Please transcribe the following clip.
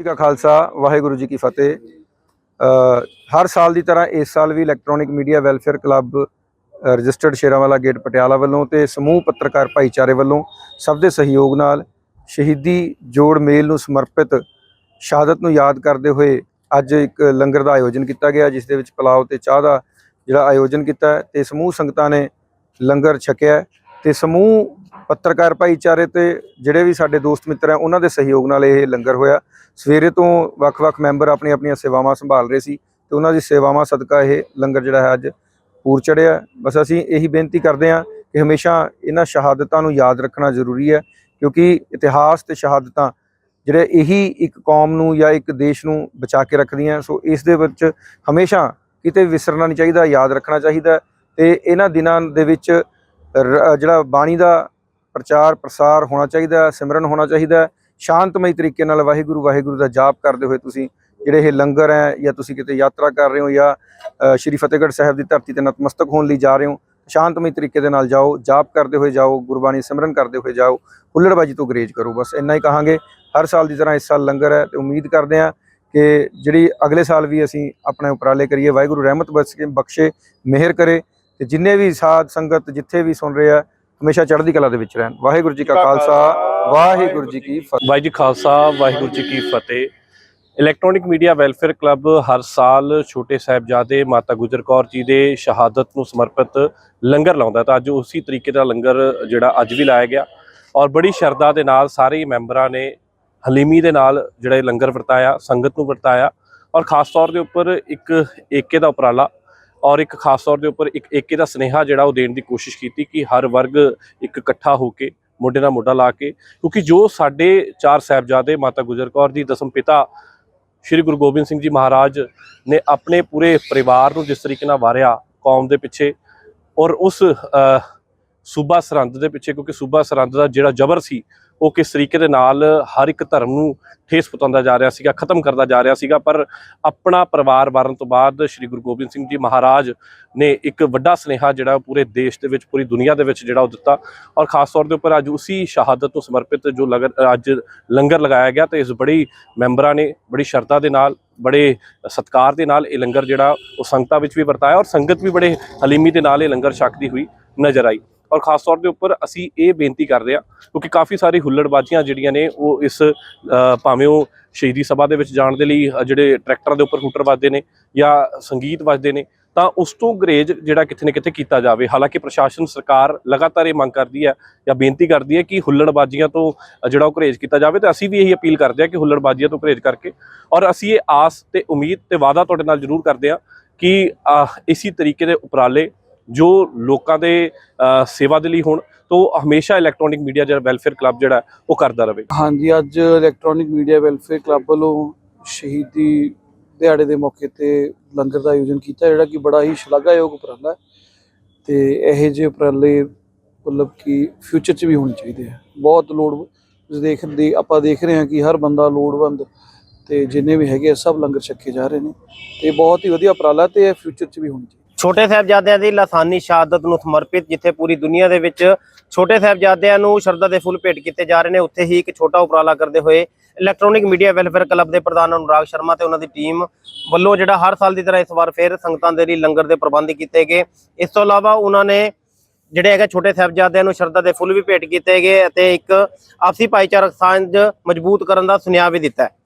ਜੀ ਕਾ ਖਾਲਸਾ, ਵਾਹਿਗੁਰੂ ਜੀ ਕੀ ਫਤਿਹ। ਹਰ ਸਾਲ ਦੀ ਤਰ੍ਹਾਂ ਇਸ ਸਾਲ ਵੀ electronic media welfare club registered Sheranwala gate Patiala ਵੱਲੋਂ ਤੇ ਸਮੂਹ ਪੱਤਰਕਾਰ ਭਾਈਚਾਰੇ ਵੱਲੋਂ ਸਭ ਦੇ ਸਹਿਯੋਗ ਨਾਲ ਸ਼ਹੀਦੀ ਜੋੜ ਮੇਲ ਨੂੰ ਸਮਰਪਿਤ ਸ਼ਹਾਦਤ ਨੂੰ ਯਾਦ ਕਰਦੇ ਹੋਏ ਅੱਜ ਇੱਕ ਲੰਗਰ ਦਾ ਆਯੋਜਨ ਕੀਤਾ ਗਿਆ, ਜਿਸ ਦੇ ਵਿੱਚ ਪਲਾਓ ਤੇ ਚਾਹ ਦਾ ਜਿਹੜਾ ਆਯੋਜਨ ਕੀਤਾ ਹੈ ਤੇ ਸਮੂਹ ਸੰਗਤਾਂ ਨੇ ਲੰਗਰ ਛਕਿਆ ਹੈ ਤੇ ਸਮੂਹ ਪੱਤਰਕਾਰ ਭਾਈਚਾਰੇ ਤੇ ਜਿਹੜੇ ਵੀ ਸਾਡੇ ਦੋਸਤ ਮਿੱਤਰ ਹੈ, ਉਹਨਾਂ ਦੇ ਸਹਿਯੋਗ ਨਾਲ ਇਹ ਲੰਗਰ ਹੋਇਆ। ਸਵੇਰੇ ਤੋਂ ਵੱਖ-ਵੱਖ ਮੈਂਬਰ ਆਪਣੀ ਆਪਣੀਆਂ ਸੇਵਾਵਾਂ ਸੰਭਾਲ ਰਹੇ ਸੀ ਤੇ ਉਹਨਾਂ ਦੀ ਸੇਵਾਵਾਂ ਸਦਕਾ ਇਹ ਲੰਗਰ ਜਿਹੜਾ ਹੈ, ਅੱਜ ਪੂਰ ਚੜਿਆ ਬਸ ਅਸੀਂ ਇਹੀ ਬੇਨਤੀ ਕਰਦੇ ਹਾਂ ਕਿ ਹਮੇਸ਼ਾ ਇਹਨਾਂ ਸ਼ਹਾਦਤਾਂ ਨੂੰ ਯਾਦ ਰੱਖਣਾ ਜ਼ਰੂਰੀ ਹੈ, ਕਿਉਂਕਿ ਇਤਿਹਾਸ ਤੇ ਸ਼ਹਾਦਤਾਂ ਜਿਹੜੇ ਇਹੀ ਇੱਕ ਕੌਮ ਨੂੰ ਜਾਂ ਇੱਕ ਦੇਸ਼ ਨੂੰ ਬਚਾ ਕੇ ਰੱਖਦੀਆਂ ਸੋ ਇਸ ਦੇ ਵਿੱਚ ਹਮੇਸ਼ਾ ਕਿਤੇ ਵਿਸਰਨਾ ਨਹੀਂ ਚਾਹੀਦਾ, ਯਾਦ ਰੱਖਣਾ ਚਾਹੀਦਾ ਤੇ ਇਹਨਾਂ ਦਿਨਾਂ ਦੇ ਵਿੱਚ ਰ- ਜਿਹੜਾ ਬਾਣੀ ਦਾ ਪ੍ਰਚਾਰ ਪ੍ਰਸਾਰ ਹੋਣਾ ਚਾਹੀਦਾ ਸਿਮਰਨ ਹੋਣਾ ਚਾਹੀਦਾ ਸ਼ਾਂਤਮਈ ਤਰੀਕੇ ਨਾਲ ਵਾਹਿਗੁਰੂ ਵਾਹਿਗੁਰੂ ਦਾ ਜਾਪ ਕਰਦੇ ਹੋਏ ਤੁਸੀਂ ਜਿਹੜੇ ਇਹ ਲੰਗਰ ਹੈ ਜਾਂ ਤੁਸੀਂ ਕਿਤੇ ਯਾਤਰਾ ਕਰ ਰਹੇ ਹੋ ਜਾਂ ਸ਼੍ਰੀ ਫਤਿਹਗੜ੍ਹ ਸਾਹਿਬ ਦੀ ਧਰਤੀ ਤੇ ਨਤਮਸਤਕ ਹੋਣ ਲਈ ਜਾ ਰਹੇ ਹੋ, ਸ਼ਾਂਤਮਈ ਤਰੀਕੇ ਦੇ ਨਾਲ ਜਾਓ, ਜਾਪ ਕਰਦੇ ਹੋਏ ਜਾਓ, ਗੁਰਬਾਣੀ ਸਿਮਰਨ ਕਰਦੇ ਹੋਏ ਜਾਓ, ਹੁੱਲੜਬਾਜੀ ਤੋਂ ਗਰੇਜ ਕਰੋ, ਬਸ ਇੰਨਾ ਹੀ ਕਹਾਂਗੇ। ਹਰ ਸਾਲ ਦੀ ਤਰ੍ਹਾਂ ਇਸ ਸਾਲ ਲੰਗਰ ਹੈ ਤੇ ਉਮੀਦ ਕਰਦੇ ਹਾਂ ਕਿ ਜਿਹੜੀ ਅਗਲੇ ਸਾਲ ਵੀ ਅਸੀਂ ਆਪਣੇ ਉਪਰਾਲੇ ਕਰੀਏ, ਵਾਹਿਗੁਰੂ ਰਹਿਮਤ ਬਖਸ਼ੇ ਬਖਸ਼ੇ, ਮਿਹਰ ਕਰੇ ਤੇ ਜਿੰਨੇ ਵੀ ਸਾਧ ਸੰਗਤ ਜਿੱਥੇ ਵੀ ਸੁਣ ਰਹੇ ਆ ਹਮੇਸ਼ਾ ਚੜ੍ਹਦੀ ਕਲਾ ਦੇ ਵਿੱਚ ਰਹਿਣ। ਵਾਹਿਗੁਰੂ ਜੀ ਕਾ ਖਾਲਸਾ ਵਾਹਿਗੁਰੂ ਜੀ ਕੀ ਫਤਿਹ। ਵਾਹਿਗੁਰੂ ਜੀ ਖਾਲਸਾ ਵਾਹਿਗੁਰੂ ਜੀ ਕੀ ਫਤਿਹ। ਇਲੈਕਟ੍ਰੋਨਿਕ ਮੀਡੀਆ ਵੈਲਫੇਅਰ ਕਲੱਬ ਹਰ ਸਾਲ ਛੋਟੇ ਸਾਹਿਬਜ਼ਾਦੇ ਮਾਤਾ ਗੁਜਰ ਕੌਰ ਜੀ ਦੇ ਸ਼ਹਾਦਤ ਨੂੰ ਸਮਰਪਿਤ ਲੰਗਰ ਲਾਉਂਦਾ ਤਾਂ ਅੱਜ ਉਸੇ ਤਰੀਕੇ ਦਾ ਲੰਗਰ ਜਿਹੜਾ ਅੱਜ ਵੀ ਲਾਇਆ ਗਿਆ। ਔਰ ਬੜੀ ਸ਼ਰਧਾ ਦੇ ਨਾਲ ਸਾਰੇ ਮੈਂਬਰਾਂ ਨੇ ਹਲੀਮੀ ਦੇ ਨਾਲ ਜਿਹੜਾ ਇਹ ਲੰਗਰ ਵਰਤਾਇਆ ਸੰਗਤ ਨੂੰ ਵਰਤਾਇਆ। ਔਰ ਖਾਸ ਤੌਰ ਦੇ ਉੱਪਰ ਇੱਕ ਏਕੇ ਦਾ ਉਪਰਾਲਾ ਔਰ ਇੱਕ ਖਾਸ ਤੌਰ ਦੇ ਉੱਪਰ ਇੱਕ ਏਕੇ ਦਾ ਸਨੇਹਾ ਜਿਹੜਾ ਉਹ ਦੇਣ ਦੀ ਕੋਸ਼ਿਸ਼ ਕੀਤੀ ਕਿ ਹਰ ਵਰਗ ਇੱਕ ਇਕੱਠਾ ਹੋ ਕੇ ਮੋਢੇ ਨਾਲ ਮੋਢਾ ਲਾ ਕੇ, ਕਿਉਂਕਿ ਜੋ ਸਾਡੇ ਚਾਰ ਸਾਹਿਬਜ਼ਾਦੇ ਮਾਤਾ ਗੁਜਰ ਕੌਰ ਜੀ, ਦਸਮ ਪਿਤਾ ਸ਼੍ਰੀ ਗੁਰੂ ਗੋਬਿੰਦ ਸਿੰਘ ਜੀ ਮਹਾਰਾਜ ਨੇ ਆਪਣੇ ਪੂਰੇ ਪਰਿਵਾਰ ਨੂੰ ਜਿਸ ਤਰੀਕੇ ਨਾਲ ਵਾਰਿਆ ਕੌਮ ਦੇ ਪਿੱਛੇ ਔਰ ਉਸ ਸੂਬਾ ਸਰਹੰਦ ਦੇ ਪਿੱਛੇ, ਕਿਉਂਕਿ ਸੂਬਾ ਸਰਹੰਦ ਦਾ ਜਿਹੜਾ ਜ਼ਬਰ ਸੀ ਉਹ ਕਿਸ ਤਰੀਕੇ ਦੇ ਨਾਲ ਹਰ ਇੱਕ ਧਰਮ ਨੂੰ ਠੇਸ ਪਹੁੰਚਾਉਂਦਾ ਜਾ ਰਿਹਾ ਸੀਗਾ, ਖਤਮ ਕਰਦਾ ਜਾ ਰਿਹਾ ਸੀਗਾ। ਪਰ ਆਪਣਾ ਪਰਿਵਾਰ ਵਾਰਨ ਤੋਂ ਬਾਅਦ ਸ਼੍ਰੀ ਗੁਰੂ ਗੋਬਿੰਦ ਸਿੰਘ ਜੀ ਮਹਾਰਾਜ ਨੇ ਇੱਕ ਵੱਡਾ ਸਨੇਹਾ ਜਿਹੜਾ ਉਹ ਪੂਰੇ ਦੇਸ਼ ਦੇ ਵਿੱਚ, ਪੂਰੀ ਦੁਨੀਆ ਦੇ ਵਿੱਚ ਜਿਹੜਾ ਉਹ ਦਿੱਤਾ ਔਰ ਖਾਸ ਤੌਰ ਦੇ ਉੱਪਰ ਅੱਜ ਉਸੀ ਸ਼ਹਾਦਤ ਨੂੰ ਸਮਰਪਿਤ ਜੋ ਲਗਰ ਅੱਜ ਲੰਗਰ ਲਗਾਇਆ ਗਿਆ ਤੇ ਇਸ ਬੜੀ ਮੈਂਬਰਾਂ ਨੇ ਬੜੀ ਸ਼ਰਧਾ ਦੇ ਨਾਲ, ਬੜੇ ਸਤਕਾਰ ਦੇ ਨਾਲ ਇਹ ਲੰਗਰ ਜਿਹੜਾ ਉਹ ਸੰਗਤਾਂ ਵਿੱਚ ਵੀ ਵਰਤਾਇਆ ਔਰ ਸੰਗਤ ਵੀ ਬੜੇ ਹਲੀਮੀ ਦੇ ਨਾਲ ਇਹ ਲੰਗਰ ਛਕਦੀ ਹੋਈ ਨਜ਼ਰ ਆਈ। ਔਰ ਖਾਸ ਤੌਰ ਦੇ ਉੱਪਰ ਅਸੀਂ ਇਹ ਬੇਨਤੀ ਕਰਦੇ ਹਾਂ ਕਿਉਂਕਿ ਕਾਫੀ ਸਾਰੀ ਹੁੱਲੜਬਾਜ਼ੀਆਂ ਜਿਹੜੀਆਂ ਨੇ ਉਹ ਇਸ ਭਾਵੇਂ ਉਹ ਸ਼ਹੀਦੀ ਸਭਾ ਦੇ ਵਿੱਚ ਜਾਣ ਦੇ ਲਈ ਜਿਹੜੇ ਟਰੈਕਟਰਾਂ ਦੇ ਉੱਪਰ ਹੂਟਰ ਵੱਜਦੇ ਨੇ ਜਾਂ ਸੰਗੀਤ ਵੱਜਦੇ ਨੇ ਤਾਂ ਉਸ ਤੋਂ ਗਰੇਜ ਜਿਹੜਾ ਕਿਤੇ ਨਾ ਕਿਤੇ ਕੀਤਾ ਜਾਵੇ। ਹਾਲਾਂਕਿ ਪ੍ਰਸ਼ਾਸਨ ਸਰਕਾਰ ਲਗਾਤਾਰ ਇਹ ਮੰਗ ਕਰਦੀ ਹੈ ਜਾਂ ਬੇਨਤੀ ਕਰਦੀ ਹੈ ਕਿ ਹੁੱਲੜਬਾਜ਼ੀਆਂ ਤੋਂ ਜਿਹੜਾ ਉਹ ਗਰੇਜ ਕੀਤਾ ਜਾਵੇ ਤੇ ਅਸੀਂ ਵੀ ਇਹੀ ਅਪੀਲ ਕਰਦੇ ਹਾਂ ਕਿ ਹੁੱਲੜਬਾਜ਼ੀਆਂ ਤੋਂ ਗਰੇਜ ਕਰਕੇ ਔਰ ਅਸੀਂ ਇਹ ਆਸ ਤੇ ਉਮੀਦ ਤੇ ਵਾਅਦਾ ਤੁਹਾਡੇ ਨਾਲ ਜ਼ਰੂਰ ਕਰਦੇ ਹਾਂ ਕਿ ਅ, ਤਰੀਕੇ ਦੇ ਉਪਰਾਲੇ ਜੋ ਲੋਕਾਂ ਦੇ ਸੇਵਾ ਦੇ ਲਈ ਹੋਣ ਤੋਂ ਹਮੇਸ਼ਾ ਇਲੈਕਟ੍ਰੋਨਿਕ ਮੀਡੀਆ ਜਿਹੜਾ ਵੈਲਫੇਅਰ ਕਲੱਬ ਜਿਹੜਾ ਉਹ ਕਰਦਾ ਰਹੇ। ਹਾਂਜੀ ਅੱਜ ਇਲੈਕਟ੍ਰੋਨਿਕ ਮੀਡੀਆ ਵੈਲਫੇਅਰ ਕਲੱਬ ਵੱਲੋਂ ਸ਼ਹੀਦੀ ਦਿਹਾੜੇ ਦੇ ਮੌਕੇ ਤੇ ਲੰਗਰ ਦਾ ਆਯੋਜਨ ਕੀਤਾ ਜਿਹੜਾ ਕਿ ਬੜਾ ਹੀ ਸ਼ਲਾਘਾਯੋਗ ਉਪਰਾਲਾ ਹੈ। ਤੇ ਇਹੋ ਜਿਹੇ ਉਪਰਾਲੇ ਮਤਲਬ ਕਿ ਫਿਊਚਰ 'ਚ ਵੀ ਹੋਣੇ ਚਾਹੀਦੇ ਆ। ਬਹੁਤ ਲੋੜ ਤੁਸੀਂ ਦੇਖਦੇ ਆਪਾਂ ਦੇਖ ਰਹੇ ਹਾਂ ਕਿ ਹਰ ਬੰਦਾ ਲੋੜਵੰਦ ਤੇ ਜਿੰਨੇ ਵੀ ਹੈਗੇ ਆ, ਸਭ ਲੰਗਰ ਛੱਕੇ ਜਾ ਰਹੇ ਨੇ। ਤੇ ਬਹੁਤ ਹੀ ਵਧੀਆ ਉਪਰਾਲਾ ਤੇ ਇਹ ਫਿਊਚਰ 'ਚ ਵੀ ਹੋਣੀ ਚਾਹੀਦੀ। ਛੋਟੇ ਸਾਹਿਬਜ਼ਾਦਿਆਂ ਦੀ ਲਾਸਾਨੀ ਸ਼ਹਾਦਤ ਨੂੰ ਸਮਰਪਿਤ, ਜਿੱਥੇ ਪੂਰੀ ਦੁਨੀਆ ਦੇ ਵਿੱਚ ਛੋਟੇ ਸਾਹਿਬਜ਼ਾਦਿਆਂ ਨੂੰ ਸ਼ਰਧਾ ਦੇ ਫੁੱਲ ਭੇਟ ਕੀਤੇ ਜਾ ਰਹੇ ਨੇ, ਉੱਥੇ ਹੀ ਇੱਕ ਛੋਟਾ ਉਪਰਾਲਾ ਕਰਦੇ ਹੋਏ ਇਲੈਕਟ੍ਰੋਨਿਕ ਮੀਡੀਆ ਵੈਲਫੇਅਰ ਕਲੱਬ ਦੇ ਪ੍ਰਧਾਨ ਅਨੁਰਾਗ ਸ਼ਰਮਾ ਤੇ ਉਹਨਾਂ ਦੀ ਟੀਮ ਵੱਲੋਂ ਜਿਹੜਾ ਹਰ ਸਾਲ ਦੀ ਤਰ੍ਹਾਂ ਇਸ ਵਾਰ ਫਿਰ ਸੰਗਤਾਂ ਦੇ ਲਈ ਲੰਗਰ ਦੇ ਪ੍ਰਬੰਧ ਕੀਤੇ ਗਏ। ਇਸ ਤੋਂ ਇਲਾਵਾ ਉਹਨਾਂ ਨੇ ਜਿਹੜੇ ਹੈਗੇ ਛੋਟੇ ਸਾਹਿਬਜ਼ਾਦਿਆਂ ਨੂੰ ਸ਼ਰਧਾ ਦੇ ਫੁੱਲ ਵੀ ਭੇਟ ਕੀਤੇ ਗਏ ਅਤੇ ਇੱਕ ਆਪਸੀ ਭਾਈਚਾਰਕ ਸਾਂਝ ਮਜ਼ਬੂਤ ਕਰਨ ਦਾ ਸੁਨੇਹਾ ਵੀ ਦਿੱਤਾ